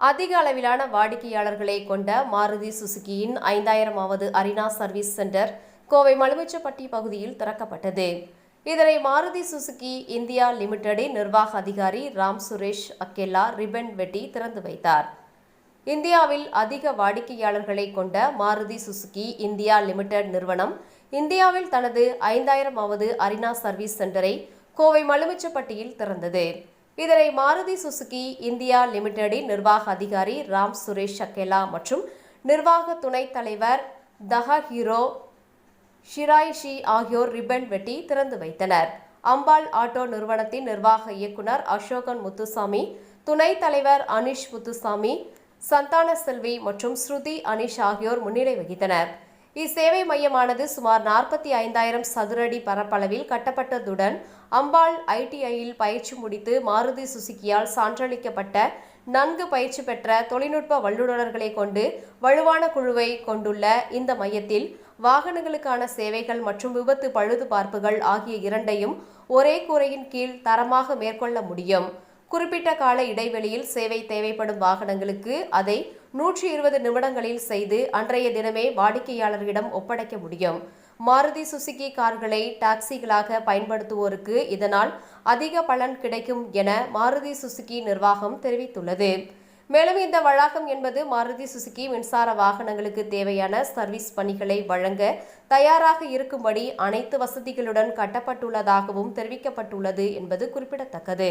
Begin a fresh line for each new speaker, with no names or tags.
அதிக அளவிலான வாடிக்கையாளர்களை கொண்ட மாருதி சுசுகியின் ஐந்தாயிரமாவது Arena service centre Kovai Malumichampatti பகுதியில் திறக்கப்பட்டது. இதனை மாருதி சுசுகி இந்தியா லிமிடெடின் நிர்வாக அதிகாரி ராம் சுரேஷ் அக்கெல்லா ரிபன் வெட்டி திறந்து வைத்தார். இந்தியாவில் அதிக வாடிக்கையாளர்களை கொண்ட மாருதி சுசுகி இந்தியா லிமிடெட் நிறுவனம் இந்தியாவில் தனது ஐந்தாயிரமாவது அரினா சர்வீஸ் சென்டரை கோவை மலுமிச்சப்பட்டியில் திறந்தது. இதனை மாருதி சுசுகி இந்தியா லிமிடெடின் நிர்வாக அதிகாரி ராம் சுரேஷ் சக்கேலா மற்றும் நிர்வாக துணைத் தலைவர் தஹா ஹீரோ ஷிராய்ஷி ஆகியோர் ரிப்பன் வெட்டி திறந்து வைத்தனர். அம்பாள் ஆட்டோ நிறுவனத்தின் நிர்வாக இயக்குனர் அசோகன் முத்துசாமி துணைத் தலைவர் அனிஷ் முத்துசாமி சந்தான செல்வி மற்றும் ஸ்ருதி அனிஷ் ஆகியோர் முன்னிலை வகித்தனர். இச்சேவை மையமானது சுமார் நாற்பத்தி ஐந்தாயிரம் சதுரடி பரப்பளவில் கட்டப்பட்டதுடன் அம்பாள் ஐடிஐயில் பயிற்சி முடித்து மாருதி சுசுகியால் சான்றளிக்கப்பட்ட நன்கு பயிற்சி பெற்ற தொழில்நுட்ப வல்லுநர்களை கொண்டு வலுவான குழுவை கொண்டுள்ள இந்த மையத்தில் வாகனங்களுக்கான சேவைகள் மற்றும் விபத்து பழுது பார்ப்புகள் ஆகிய இரண்டையும் ஒரே கூரையின் கீழ் தரமாக மேற்கொள்ள முடியும். குறிப்பிட்ட கால இடைவெளியில் சேவை தேவைப்படும் வாகனங்களுக்கு அதை நூற்றி இருபது நிமிடங்களில் செய்து அன்றைய தினமே வாடிக்கையாளர்களிடம் ஒப்படைக்க முடியும். மாருதி சுசுகி கார்களை டாக்ஸிகளாக பயன்படுத்துவோருக்கு இதனால் அதிக பலன் கிடைக்கும் என மாருதி சுசுகி நிர்வாகம் தெரிவித்துள்ளது. மேலும் இந்த வளாகம் என்பது மாருதி சுசுகி மின்சார வாகனங்களுக்கு தேவையான சர்வீஸ் பணிகளை வழங்க தயாராக இருக்கும்படி அனைத்து வசதிகளுடன் கட்டப்பட்டுள்ளதாகவும் தெரிவிக்கப்பட்டுள்ளது என்பது குறிப்பிடத்தக்கது.